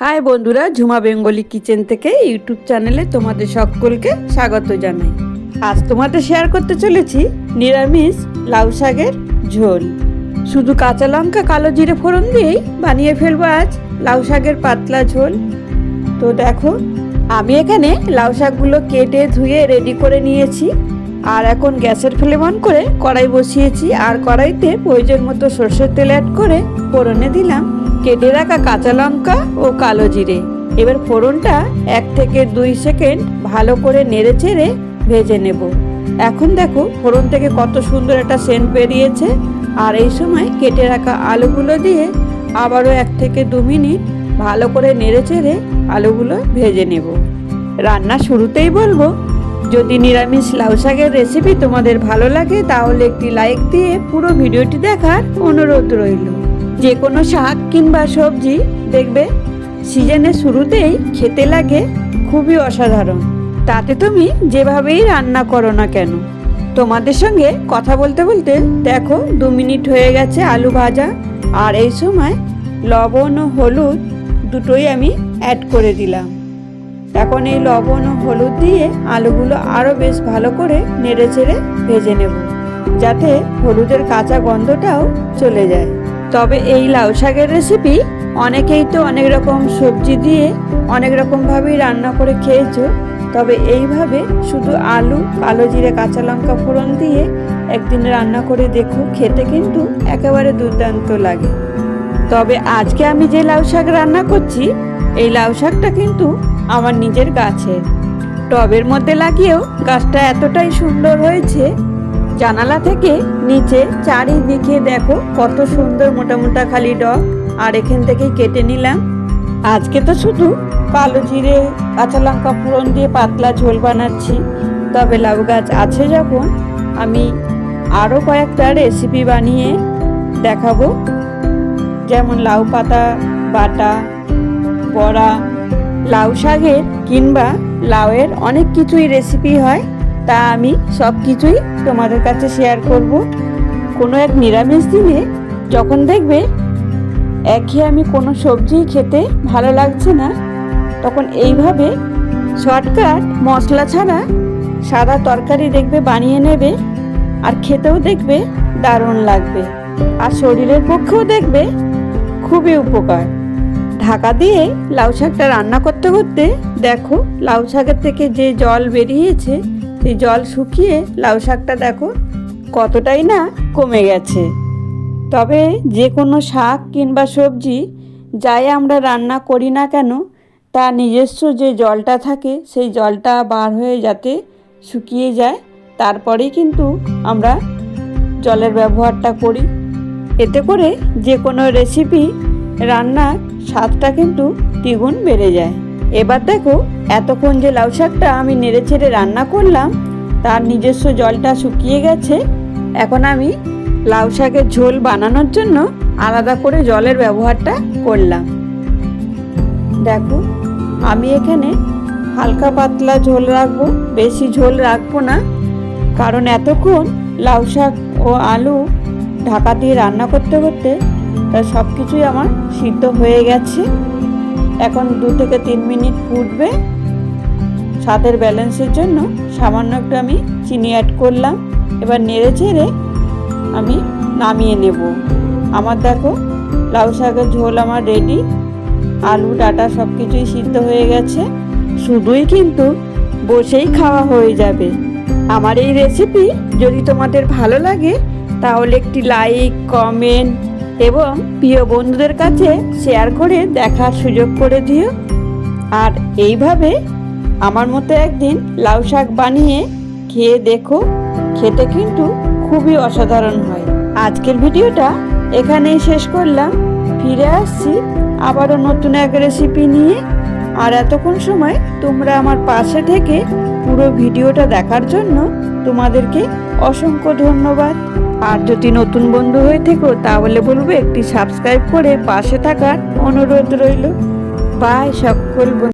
High বন্ধুরা, Jhuma Bengali kitchen থেকে YouTube চ্যানেলে তোমাদের সকলকে স্বাগত জানাই। আজ তোমাদের শেয়ার করতে চলেছি নিরামিষ লাউ শাকের ঝোল। শুধু কাঁচা লঙ্কা, কালো জিরে ফোড়ন দিয়েই বানিয়ে ফেলব আজ লাউ শাকের পাতলা ঝোল। তো দেখো, আমি এখানে লাউ শাকগুলো কেটে ধুয়ে রেডি করে নিয়েছি। আর এখন গ্যাসের ফ্লেম অন করে কড়াই বসিয়েছি। আর কড়াইতে প্রয়োজন মতো সর্ষের তেল অ্যাড করে ফোড়নে দিলাম। কেটে রাখা কাঁচা লঙ্কা ও কালো জিরে। এবার ফোড়নটা এক থেকে দুই সেকেন্ড ভালো করে নেড়ে চেড়ে ভেজে নেব। এখন দেখো ফোড়ন থেকে কত সুন্দর একটা সেন্ট বেরিয়েছে। আর এই সময় কেটে রাখা আলুগুলো দিয়ে আবারও এক থেকে দু মিনিট ভালো করে নেড়ে চেড়ে আলুগুলো ভেজে নেব। রান্না শুরুতেই বলব, যদি নিরামিষ লাউ শাকের রেসিপি তোমাদের ভালো লাগে তাহলে একটি লাইক দিয়ে পুরো ভিডিওটি দেখার অনুরোধ রইল। যে কোনো শাক কিংবা সবজি দেখবে সিজনের শুরুতেই খেতে লাগে খুবই অসাধারণ। তাতে তুমি যেভাবেই রান্না করো না কেন, তোমাদের সঙ্গে কথা বলতে বলতে দেখো দু মিনিট হয়ে গেছে আলু ভাজা, আর এই সময় লবণ ও হলুদ দুটোই আমি অ্যাড করে দিলাম। এখন এই লবণ ও হলুদ দিয়ে আলুগুলো আরও বেশ ভালো করে নেড়ে চেড়ে ভেজে নেব, যাতে হলুদের কাঁচা গন্ধটাও চলে যায়। তবে এই লাউ শাকের রেসিপি অনেকেই তো অনেক রকম সবজি দিয়ে অনেক রকমভাবেই রান্না করে খেয়েছো। তবে এইভাবে শুধু আলু, কালো জিরে, কাঁচা লঙ্কা ফোড়ন দিয়ে একদিন রান্না করে দেখো, খেতে কিন্তু একেবারে দুর্দান্ত লাগে। তবে আজকে আমি যে লাউ শাক রান্না করছি, এই লাউ শাকটা কিন্তু আমার নিজের গাছের। টবের মধ্যে লাগিয়েও গাছটা এতটাই সুন্দর হয়েছে জানালা থেকে নিচে চারিদিকে দেখো কত সুন্দর মোটা মোটা খালি ডগ আর এখান থেকেই কেটে নিলাম। আজকে তো শুধু কালো জিরে, কাঁচা লঙ্কা ফোড়ন দিয়ে পাতলা ঝোল বানাচ্ছি। তবে লাউ গাছ আছে যখন, আমি আরও কয়েকটা রেসিপি বানিয়ে দেখাবো। যেমন লাউ পাতা, বাটা, বড়া, লাউ শাকের কিংবা লাউয়ের অনেক কিছুই রেসিপি হয়। তা আমি সব কিছুই তোমাদের কাছে শেয়ার করব। কোনো এক নিরামিষ দিনে যখন দেখবে একঘেয়ে আমি কোনো সবজি খেতে ভালো লাগছে না, তখন এইভাবে শর্টকাট মশলা ছাড়া সাদা তরকারি দেখবে বানিয়ে নেবে আর খেতেও দেখবে দারুণ লাগবে আর শরীরের পক্ষেও দেখবে খুবই উপকার। ঢাকা দিয়ে লাউ শাকটা রান্না করতে করতে দেখো, লাউ শাকের থেকে যে জল বেরিয়েছে সেই জল শুকিয়ে লাউ শাকটা দেখো কতটাই না কমে গেছে। তবে যে কোনো শাক কিংবা সবজি যাই আমরা রান্না করি না কেন, তা নিজস্ব যে জলটা থাকে সেই জলটা বার হয়ে যাতে শুকিয়ে যায়, তারপরেই কিন্তু আমরা জলের ব্যবহারটা করি। এতে করে যে কোনো রেসিপি রান্নার স্বাদটা কিন্তু দ্বিগুণ বেড়ে যায়। এবার দেখো, এতক্ষণ যে লাউ শাকটা আমি নেড়ে ছেড়ে রান্না করলাম, তার নিজস্ব জলটা শুকিয়ে গেছে। এখন আমি লাউ শাকের ঝোল বানানোর জন্য আলাদা করে জলের ব্যবহারটা করলাম। দেখো, আমি এখানে হালকা পাতলা ঝোল রাখব, বেশি ঝোল রাখব না, কারণ এতক্ষণ লাউ শাক ও আলু ঢাকা দিয়ে রান্না করতে করতে তা সব কিছুই আমার সিদ্ধ হয়ে গেছে। এখন দু থেকে তিন মিনিট ফুটবে। স্বাদের ব্যালেন্সের জন্য সামান্য একটু আমি চিনি অ্যাড করলাম। এবার নেড়ে চেড়ে আমি নামিয়ে নেব। আমার দেখো, লাউ শাকের ঝোল আমার রেডি আলু, ডাটা সব কিছুই সিদ্ধ হয়ে গেছে। শুধুই কিন্তু বসেই খাওয়া হয়ে যাবে। আমার এই রেসিপি যদি তোমাদের ভালো লাগে, তাহলে একটি লাইক কমেন্ট এবং প্রিয় বন্ধুদের কাছে শেয়ার করে দেখার সুযোগ করে দিও। আর এইভাবে আমার মতো একদিন লাউ শাক বানিয়ে খেয়ে দেখো, খেতে কিন্তু খুবই অসাধারণ হয়। আজকের ভিডিওটা এখানেই শেষ করলাম। ফিরে আসছি আবারও নতুন এক রেসিপি নিয়ে। আর এতক্ষণ সময় তোমরা আমার পাশে থেকে পুরো ভিডিওটা দেখার জন্য তোমাদেরকে অসংখ্য ধন্যবাদ। আর যদি নতুন বন্ধু হয়ে থেকো, তাহলে বলব একটি সাবস্ক্রাইব করে পাশে থাকার অনুরোধ রইল। বাই সকল